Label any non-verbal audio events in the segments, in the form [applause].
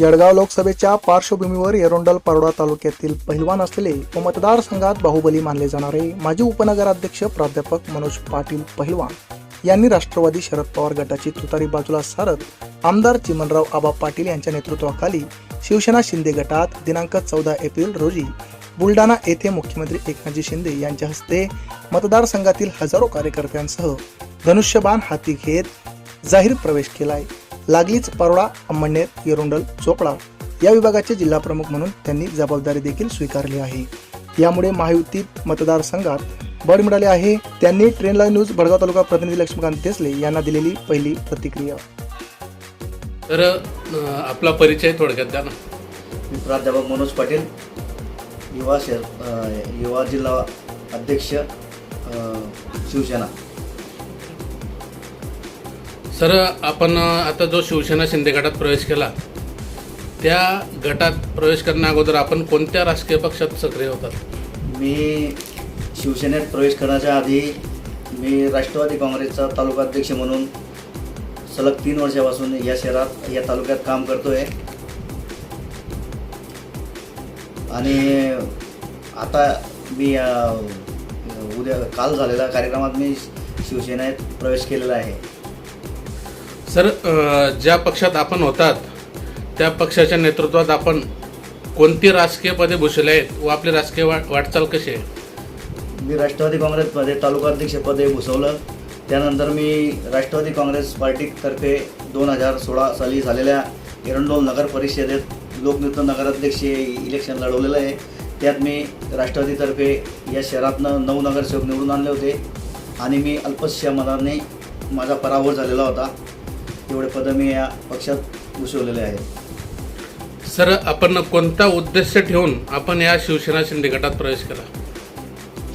जळगाव लोकसभेच्या पार्श्वभूमीवर एरोंडल पारोडा तालुक्यातील पहिलवान असलेले व मतदारसंघात बाहुबली मानले जाणारे माजी उपनगराध्यक्ष प्राध्यापक मनोज पाटील पहिलवान यांनी राष्ट्रवादी शरद पवार गटाची तुतारी बाजूला सारत आमदार चिमनराव आबा पाटील यांच्या नेतृत्वाखाली शिवसेना शिंदे गटात दिनांक चौदा एप्रिल रोजी बुलढाणा येथे मुख्यमंत्री एकनाथजी शिंदे यांच्या हस्ते मतदारसंघातील हजारो कार्यकर्त्यांसह धनुष्यबाण हाती घेत जाहीर प्रवेश केलाय. लागलीच परोडा अंमळनेर येरुंडल चोपडा या विभागाचे जिल्हा प्रमुख म्हणून त्यांनी जबाबदारी देखील स्वीकारली आहे. यामुळे महायुतीत मतदारसंघात बळ मिळाले आहे. त्यांनी ट्रेनला न्यूज भडगाव तालुका प्रतिनिधी लक्ष्मीकांत देसले यांना दिलेली पहिली प्रतिक्रिया. तर आपला परिचय थोडक्यात द्या ना. मी प्राध्यापक मनोज पाटील युवा शहर युवा जिल्हा अध्यक्ष शिवसेना. सर आपण आता जो शिवसेना शिंदे गटात प्रवेश केला त्या गटात प्रवेश करण्या अगोदर आपण कोणत्या राजकीय पक्षात सक्रिय होतात? मी शिवसेनेत प्रवेश करण्याच्या आधी मी राष्ट्रवादी काँग्रेसचा तालुकाध्यक्ष म्हणून सलग तीन वर्षापासून या शहरात या तालुक्यात काम करतोय. आणि आता मी अ, उद्या काल झालेल्या कार्यक्रमात मी शिवसेनेत प्रवेश केलेला आहे. सर ज्या पक्षात आपण होतात त्या पक्षाच्या नेतृत्वात आपण कोणती राजकीय पदे भूषवली आहेत व आपली राजकीय वा वाटचाल कशी आहे? मी राष्ट्रवादी काँग्रेसमध्ये तालुकाध्यक्षपदे भूषवलं. त्यानंतर मी राष्ट्रवादी काँग्रेस पार्टीतर्फे दोन हजार सोळा साली झालेल्या एरंडोल नगर परिषदेत लोकनृत्य नगराध्यक्ष इलेक्शन लढवलेलं आहे. त्यात मी राष्ट्रवादीतर्फे या शहरातनं नऊ नगरसेवक निवडून आणले होते. आणि मी अल्पशा मनाने माझा पराभव झालेला होता. एवढे पदं मी या पक्षात भूषवलेले आहेत. सर आपण कोणता उद्देश ठेवून आपण या शिवसेना शिंदे गटात प्रवेश केला?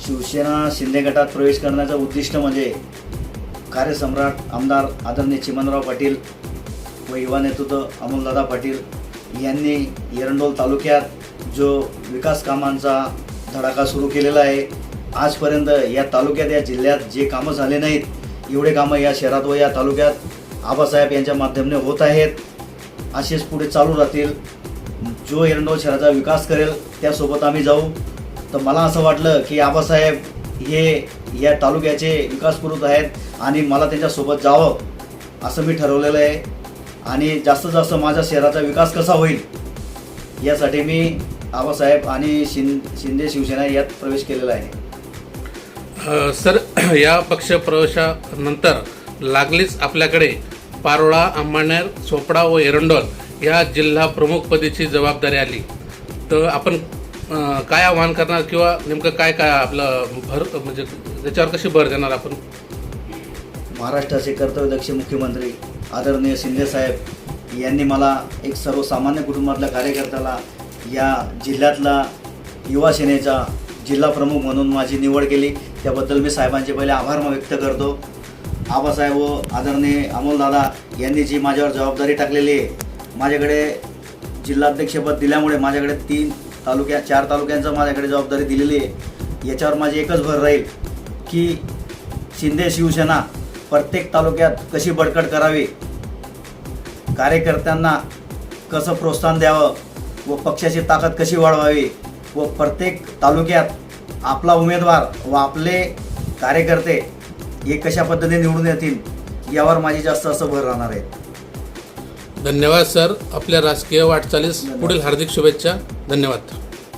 शिवसेना शिंदे गटात प्रवेश करण्याचं उद्दिष्ट म्हणजे कार्यसम्राट आमदार आदरणीय चिमनराव पाटील व युवा नेतृत्व अमोलदादा पाटील यांनी एरंडोल तालुक्यात जो विकास कामांचा धडाका सुरू केलेला आहे आजपर्यंत या तालुक्यात या जिल्ह्यात जे कामं झाले नाहीत एवढे कामं या शहरात व या तालुक्यात आबासाहेब यांच्या माध्यमाने होत आहेत. असेच पुढे चालू राहतील. जो एरंडोल शहराचा विकास करेल त्यासोबत आम्ही जाऊ. तर मला असं वाटलं की आबासाहेब हे या तालुक्याचे विकास करत आहेत आणि मला त्यांच्यासोबत जावं असं मी ठरवलेलं आहे. आणि जास्तीत जास्त माझ्या शहराचा विकास कसा होईल यासाठी मी आबासाहेब आणि शिं शिंदे शिवसेना यात प्रवेश केलेला आहे. सर [clears throat] या पक्ष प्रवेशानंतर लागलीच आपल्याकडे पारोळा अंमळनेर चोपडा व एरंडोल या जिल्हा प्रमुखपदीची जबाबदारी आली. तर आपण काय आव्हान करणार किंवा नेमकं काय काय आपलं भर म्हणजे त्याच्यावर कशी भर देणार आपण? महाराष्ट्राचे कर्तव्यदक्ष मुख्यमंत्री आदरणीय शिंदेसाहेब यांनी मला एक सर्वसामान्य कुटुंबातल्या कार्यकर्त्याला या जिल्ह्यातला युवा सेनेचा जिल्हा प्रमुख म्हणून माझी निवड केली. त्याबद्दल मी साहेबांचे पहिले आभार व्यक्त करतो. आबासाहेब व आदरणीय अमोलदादा यांनी जी माझ्यावर जबाबदारी टाकलेली आहे माझ्याकडे जिल्हाध्यक्षपद दिल्यामुळे माझ्याकडे तीन तालुक्या चार तालुक्यांचं माझ्याकडे जबाबदारी दिलेली आहे. याच्यावर माझी एकच भर राहील की शिंदे शिवसेना प्रत्येक तालुक्यात कशी बडकट करावी? कार्यकर्त्यांना कसं प्रोत्साहन द्यावं? व पक्षाची ताकद कशी वाढवावी? व प्रत्येक तालुक्यात आपला उमेदवार व आपले कार्यकर्ते हे कशा पद्धतीने निवडून येतील यावर माझी जास्त असं भर राहणार आहे. धन्यवाद सर. आपल्या राजकीय वाटचालीस पुढील हार्दिक शुभेच्छा. धन्यवाद.